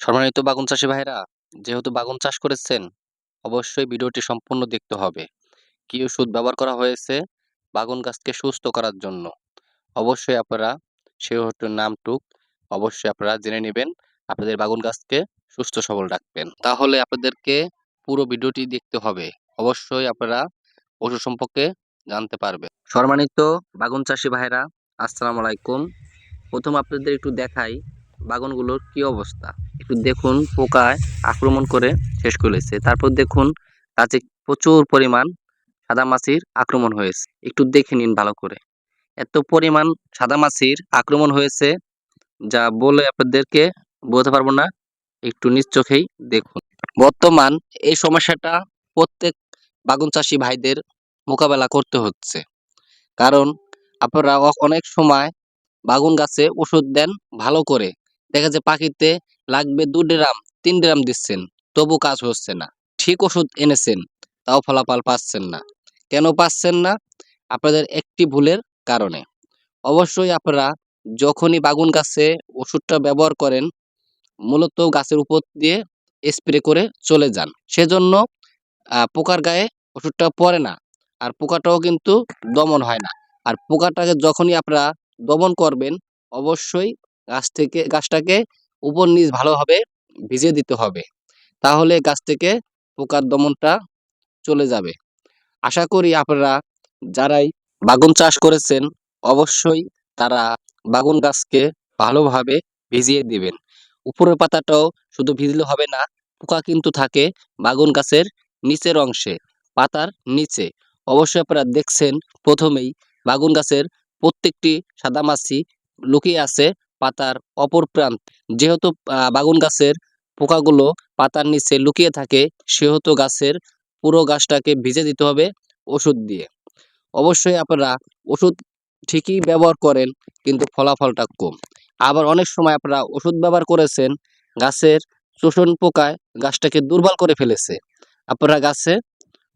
সম্মানিত বাগুন চাষি ভাইরা যেহেতু বাগুন চাষ করেছেন, অবশ্যই ভিডিওটি সম্পূর্ণ দেখতে হবে। কি ওষুধ ব্যবহার করা হয়েছে, বাগুন গাছকে সুস্থ করার জন্য? অবশ্যই আপনারা সে ওষুধটির নামটুক অবশ্যই আপনারা জেনে নেবেন, আপনাদের বাগুন গাছকে সুস্থ সবল রাখবেন। তাহলে আপনাদেরকে পুরো ভিডিওটি দেখতে হবে। অবশ্যই আপনারা ওষুধ সম্পর্কে জানতে পারবেন। সম্মানিত বাগুন চাষি ভাইরা আসসালামু আলাইকুম। প্রথম আপনাদের একটু দেখাই বাগানগুলোর কি অবস্থা? একটু দেখুন, পোকায় আক্রমণ করে শেষ করেছে তারপর দেখুন, গাছে প্রচুর পরিমাণ সাদা মাছির আক্রমণ হয়েছে। একটু দেখে নিন ভালো করে। এত পরিমাণ সাদা মাছির আক্রমণ হয়েছে যা বলে আপনাদেরকে বলতে পারব না। একটু নিজ চোখেই দেখুন। বর্তমান এই সমস্যাটা প্রত্যেক বাগুন চাষি ভাইদের মোকাবেলা করতে হচ্ছে। কারণ আপনারা অনেক সময় বাগুন গাছে ওষুধ দেন ভালো করে। দেখা যায় পাখিতে লাগবে দু ড্রাম, তিন ড্রাম দিচ্ছেন, তবু কাজ হচ্ছে না। ঠিক ওষুধ এনেছেন, তাও ফলাফল পাচ্ছেন না। কেন পাচ্ছেন না? আপনাদের একটি ভুলের কারণে। অবশ্যই আপনারা যখনই বাগুন গাছে ওষুধটা ব্যবহার করেন, মূলত গাছের উপর দিয়ে স্প্রে করে চলে যান। সেজন্য পোকার গায়ে ওষুধটা পড়ে না, আর পোকাটাও কিন্তু দমন হয় না। আর পোকাটাকে যখনই আপনারা দমন করবেন, অবশ্যই গাছ থেকে, গাছটাকে উপর নিচ ভালোভাবে ভিজিয়ে দিতে হবে। তাহলে গাছ থেকে পোকার দমনটা চলে যাবে। আশা করি আপনারা যারাই বাগুন চাষ করেছেন, অবশ্যই তারা বাগুন গাছকে ভালোভাবে ভিজিয়ে দিবেন। উপরের পাতাটাও শুধু ভিজলে হবে না, পোকা কিন্তু থাকে বাগুন গাছের নিচের অংশে, পাতার নিচে। অবশ্যই আপনারা দেখছেন প্রথমেই বাগুন গাছের প্রত্যেকটি সাদামাছি লুকিয়ে আছে পাতার অপর প্রান্ত। যেহেতু বাগুন গাছের পোকাগুলো পাতার নিচে লুকিয়ে থাকে, সেহেতু গাছের পুরো গাছটাকে ভিজে দিতে হবে ওষুধ দিয়ে। অবশ্যই আপনারা ওষুধ ঠিকই ব্যবহার করেন, কিন্তু ফলাফলটা কম। আবার অনেক সময় আপনারা ওষুধ ব্যবহার করেছেন, গাছের শোষণ পোকায় গাছটাকে দুর্বল করে ফেলেছে। আপনারা গাছে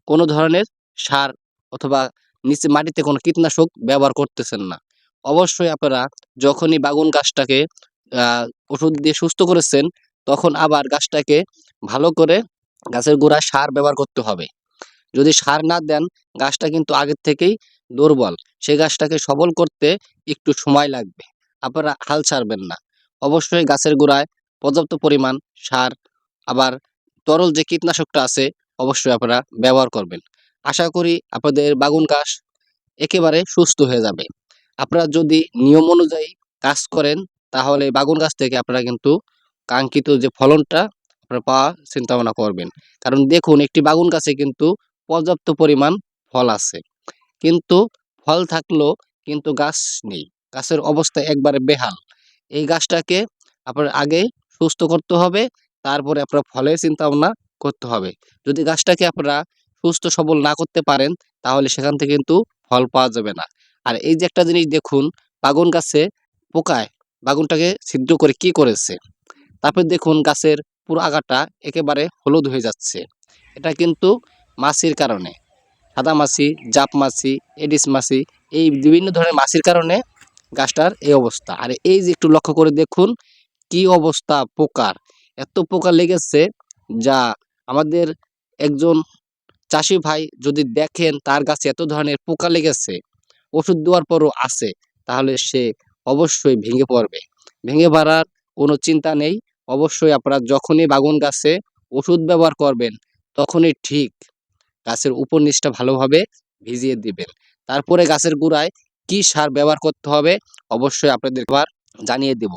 কোনো ধরনের সার অথবা নিচে মাটিতে কোনো কীটনাশক ব্যবহার করতেছেন না। অবশ্যই আপনারা যখনই বাগুন গাছটাকে ওষুধ দিয়ে সুস্থ করেছেন, তখন আবার গাছটাকে ভালো করে গাছের গোড়ায় সার ব্যবহার করতে হবে। যদি সার না দেন, গাছটা কিন্তু আগের থেকেই দুর্বল। সেই গাছটাকে সবল করতে একটু সময় লাগবে। আপনারা হাল ছাড়বেন না। অবশ্যই গাছের গোড়ায় পর্যাপ্ত পরিমাণ সার, আবার তরল যে কীটনাশকটা আছে, অবশ্যই আপনারা ব্যবহার করবেন। আশা করি আপনাদের বাগুন গাছ একেবারে সুস্থ হয়ে যাবে। আপনারা যদি নিয়ম অনুযায়ী কাজ করেন, তাহলে বাগুন গাছ থেকে আপনারা কিন্তু কাঙ্ক্ষিত যে ফলনটা আপনারা পাওয়া চিন্তা ভাবনা করবেন। কারণ দেখুন, একটি বাগুন গাছে কিন্তু পর্যাপ্ত পরিমাণ ফল আছে। কিন্তু ফল থাকলেও কিন্তু গাছ নেই। গাছের অবস্থা একবারে বেহাল। এই গাছটাকে আপনার আগে সুস্থ করতে হবে, তারপরে আপনার ফলের চিন্তা ভাবনা করতে হবে। যদি গাছটাকে আপনারা সুস্থ সবল না করতে পারেন, তাহলে সেখান থেকে কিন্তু ফল পাওয়া যাবে না। আর এই যে একটা জিনিস দেখুন, বাগুন গাছে পোকায় বাগুনটাকে ছিদ্র করে কি করেছে? তারপর দেখুন গাছের পুরো আগাটা একেবারে হলুদ হয়ে যাচ্ছে। এটা কিন্তু মাছির কারণে। সাদা মাছি, জাপ মাছি, এডিস মাছি, এই বিভিন্ন ধরনের মাছির কারণে গাছটার এই অবস্থা। আর এই যে একটু লক্ষ্য করে দেখুন, কি অবস্থা পোকার। এত পোকা লেগেছে যা আমাদের একজন চাষি ভাই যদি দেখেন তার গাছে এত ধরনের পোকা লেগেছে ওষুধ দেওয়ার পরও আছে, তাহলে সে অবশ্যই ভেঙে পড়বে। ভেঙে পড়ার কোনো চিন্তা নেই, অবশ্যই আপনারা যখনই বাগুন গাছে ওষুধ ব্যবহার করবেন, তখনই ঠিক গাছের উপর নিচটা ভালোভাবে ভিজিয়ে দিবেন। তারপরে গাছের গোড়ায় কি সার ব্যবহার করতে হবে, অবশ্যই আপনাদের আবার জানিয়ে দেব।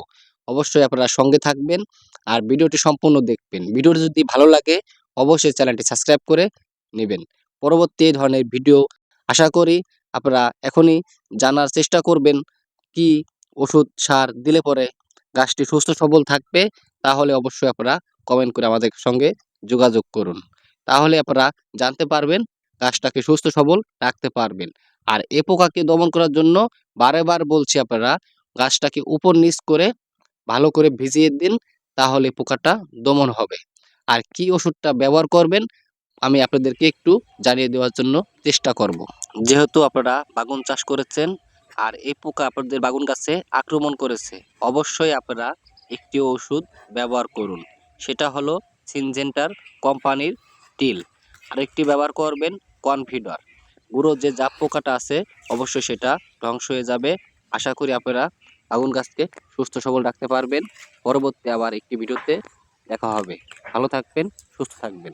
অবশ্যই আপনারা সঙ্গে থাকবেন আর ভিডিওটি সম্পূর্ণ দেখবেন। ভিডিওটি যদি ভালো লাগে, অবশ্যই চ্যানেলটি সাবস্ক্রাইব করে নেবেন। পরবর্তী ধরনের ভিডিও আশা করি আপনারা এখনই জানার চেষ্টা করবেন কি ওষুধ সার দিলে পরে গাছটি সুস্থ সবল থাকবে, তাহলে অবশ্যই আপনারা কমেন্ট করে আমাদের সঙ্গে যোগাযোগ করুন। তাহলে আপনারা জানতে পারবেন গাছটাকে সুস্থ সবল রাখতে পারবেন। আর এ পোকাকে দমন করার জন্য বারে বার বলছি আপনারা, গাছটাকে উপর নিচ করে ভালো করে ভিজিয়ে দিন, তাহলে পোকাটা দমন হবে। আর কি ওষুধটা ব্যবহার করবেন, আমি আপনাদেরকে একটু জানিয়ে দেওয়ার জন্য চেষ্টা করব। যেহেতু আপনারা বাগুন চাষ করেছেন আর এই পোকা আপনাদের বাগুন গাছে আক্রমণ করেছে, অবশ্যই আপনারা একটি ওষুধ ব্যবহার করুন। সেটা হলো সিনজেন্টার কোম্পানির টিল। আরেকটি ব্যবহার করবেন কনফিডার। গুঁড়ো যে জাপ পোকাটা আছে, অবশ্যই সেটা ধ্বংস হয়ে যাবে। আশা করি আপনারা আগুন গাছকে সুস্থ সবল রাখতে পারবেন। পরবর্তী আবার একটি ভিডিওতে দেখা হবে। ভালো থাকবেন, সুস্থ থাকবেন।